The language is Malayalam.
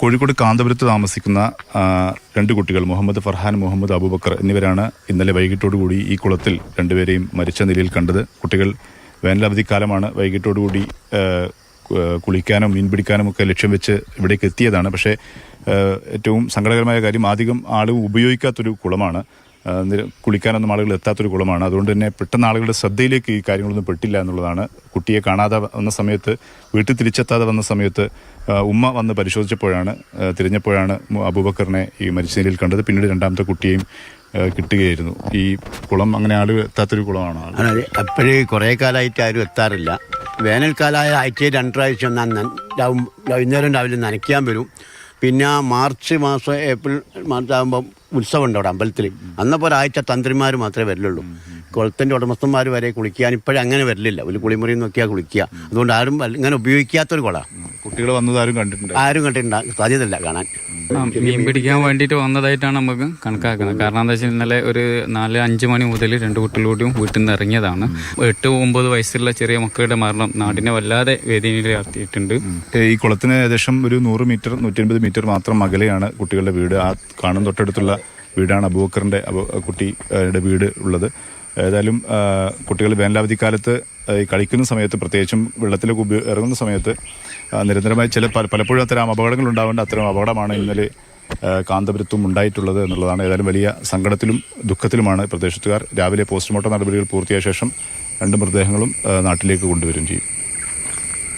കോഴിക്കോട് കാന്തപുരത്ത് താമസിക്കുന്ന രണ്ട് കുട്ടികൾ മുഹമ്മദ് ഫർഹാൻ മുഹമ്മദ് അബൂബക്കർ എന്നിവരാണ് ഇന്നലെ വൈകിട്ടോടുകൂടി ഈ കുളത്തിൽ രണ്ടുപേരെയും മരിച്ച നിലയിൽ കണ്ടത്. കുട്ടികൾ വേനലവധിക്കാലമാണ് വൈകിട്ടോടുകൂടി കുളിക്കാനും മീൻ പിടിക്കാനും ഒക്കെ ലക്ഷ്യം വെച്ച് ഇവിടേക്ക് എത്തിയതാണ്. പക്ഷേ ഏറ്റവും സങ്കടകരമായ കാര്യം അധികം ആളുകൾ ഉപയോഗിക്കാത്തൊരു കുളമാണ്. കുളിക്കാനൊന്നും ആളുകൾ എത്താത്തൊരു കുളമാണ്. അതുകൊണ്ട് തന്നെ പെട്ടെന്ന് ആളുകളുടെ ശ്രദ്ധയിലേക്ക് ഈ കാര്യങ്ങളൊന്നും പെട്ടില്ല എന്നുള്ളതാണ്. കുട്ടിയെ കാണാതെ വന്ന സമയത്ത് വീട്ടിൽ തിരിച്ചെത്താതെ വന്ന സമയത്ത് ഉമ്മ വന്ന് പരിശോധിച്ചപ്പോഴാണ് തിരഞ്ഞപ്പോഴാണ് അബൂബക്കറിനെ ഈ മരിച്ച നിലയിൽ കണ്ടത്. പിന്നീട് രണ്ടാമത്തെ കുട്ടിയെയും കിട്ടുകയായിരുന്നു. ഈ കുളം അങ്ങനെ ആളുകൾ എത്താത്തൊരു കുളമാണ് അപ്പോഴേ കുറേ കാലമായിട്ട് ആരും എത്താറില്ല. വേനൽക്കാലമായ ആഴ്ചയിൽ രണ്ടാഴ്ച വൈകുന്നേരം രാവിലെ നനയ്ക്കാൻ വരും. പിന്നെ മാർച്ച് മാസം ഏപ്രിൽ മാർച്ച് ആകുമ്പോൾ ഉത്സവം ഉണ്ട് അവിടെ അമ്പലത്തിൽ അന്നപ്പോൾ ഒരാഴ്ച തന്ത്രിമാർ മാത്രമേ വരലുള്ളൂ. കുളത്തിന്റെ ഉടമസ്ഥന്മാർ വരെ കുളിക്കാൻ ഇപ്പോഴും അങ്ങനെ വരലില്ല. ഒരു കുളിമുറി നോക്കിയാൽ കുളിക്കുക. അതുകൊണ്ട് ആരും അങ്ങനെ ഉപയോഗിക്കാത്തൊരു കുളമാണ് കുട്ടികൾ വന്നത് ആരും കണ്ടിട്ടുണ്ട് ആരും കണ്ടിട്ടുണ്ട് സാധ്യതയില്ല കാണാൻ. മീൻ പിടിക്കാൻ വേണ്ടിയിട്ട് വന്നതായിട്ടാണ് നമുക്ക് കണക്കാക്കുന്നത്. കാരണം എന്താ വെച്ചാൽ ഇന്നലെ ഒരു നാല് അഞ്ച് മണി മുതൽ രണ്ട് കുട്ടികളോടും വീട്ടിൽ നിന്ന് ഇറങ്ങിയതാണ്. എട്ട് ഒമ്പത് വയസ്സുള്ള ചെറിയ മക്കളുടെ മരണം നാടിനെ വല്ലാതെ വേദനയിലാക്കിയിട്ടുണ്ട് ഈ കുളത്തിന് ഏകദേശം ഒരു നൂറ് മീറ്റർ നൂറ്റി അൻപത് മീറ്റർ മാത്രം അകലെയാണ് കുട്ടികളുടെ വീട്. ആ കാണും തൊട്ടടുത്തുള്ള വീടാണ് അബൂബക്കറിന്റെ അബു- കുട്ടിയുടെ വീട് ഉള്ളത്. ഏതായാലും കുട്ടികൾ വേനലവധിക്കാലത്ത് ഈ കളിക്കുന്ന സമയത്ത് പ്രത്യേകിച്ചും വെള്ളത്തിലേക്ക് ഉപയോ- ഇറങ്ങുന്ന സമയത്ത് നിരന്തരമായി ചില പല- പലപ്പോഴും അത്തരം അപകടങ്ങൾ ഉണ്ടാവേണ്ട അത്തരം അപകടമാണ് ഇന്നലെ കാന്തപുരത്തും ഉണ്ടായിട്ടുള്ളത് എന്നുള്ളതാണ്. ഏതായാലും വലിയ സങ്കടത്തിലും ദുഃഖത്തിലുമാണ് പ്രദേശത്തുകാർ രാവിലെ പോസ്റ്റ്മോർട്ടം നടപടികൾ പൂർത്തിയായ ശേഷം രണ്ട് മൃതദേഹങ്ങളും നാട്ടിലേക്ക് കൊണ്ടുവരും ചെയ്യും.